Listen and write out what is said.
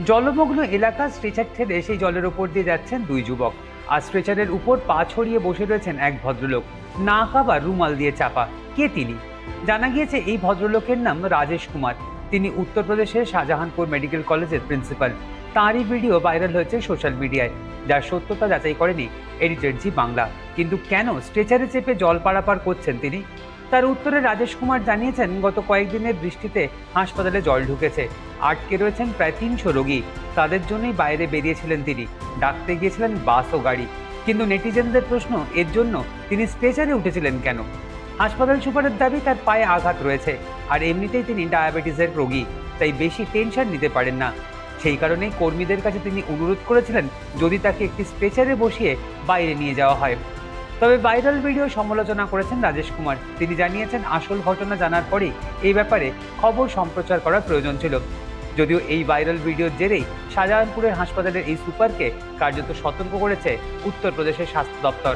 জলমগ্ন এলাকা স্ট্রেচার ঠেলে সেই জলের ওপর দিয়ে যাচ্ছেন দুই যুবক। আর স্ট্রেচারের উপর পা ছড়িয়ে বসে রয়েছেন এক ভদ্রলোক। নাক আবার রুমাল দিয়ে চাপা। কে তিনি? জানা গিয়েছে এই ভদ্রলোকের নাম রাজেশ কুমার। তিনি উত্তরপ্রদেশের শাহজাহানপুর মেডিকেল কলেজের প্রিন্সিপাল। তাঁরই ভিডিও ভাইরাল হয়েছে সোশ্যাল মিডিয়ায়। যার সত্যতা যাচাই করেনি এডিটেড জি বাংলা। কিন্তু কেন স্ট্রেচারে চেপে জল পারাপার করছেন তিনি? তার উত্তরে রাজেশ কুমার জানিয়েছেন, গত কয়েকদিনের বৃষ্টিতে হাসপাতালে জল ঢুকেছে। আটকে রয়েছেন প্রায় তিনশো রোগী। তাদের জন্যই বাইরে বেরিয়েছিলেন তিনি। ডাকতে গিয়েছিলেন বাস ও গাড়ি। কিন্তু নেটিজেনদের প্রশ্ন, এর জন্য তিনি স্ট্রেচারে উঠেছিলেন কেন? হাসপাতাল সুপারের দাবি, তার পায়ে আঘাত রয়েছে। আর এমনিতেই তিনি ডায়াবেটিসের রোগী, তাই বেশি টেনশন নিতে পারেন না। সেই কারণেই কর্মীদের কাছে তিনি অনুরোধ করেছিলেন, যদি তাকে একটি স্ট্রেচারে বসিয়ে বাইরে নিয়ে যাওয়া হয়। তবে ভাইরাল ভিডিও সমালোচনা করেছেন রাজেশ কুমার। তিনি জানিয়েছেন, আসল ঘটনা জানার পরে এই ব্যাপারে খবর সম্প্রচার করার প্রয়োজন ছিল। যদিও এই ভাইরাল ভিডিওর জেরেই শাহজাহানপুরের হাসপাতালের এই সুপারকে কার্যত সতর্ক করেছে উত্তরপ্রদেশের স্বাস্থ্য দপ্তর।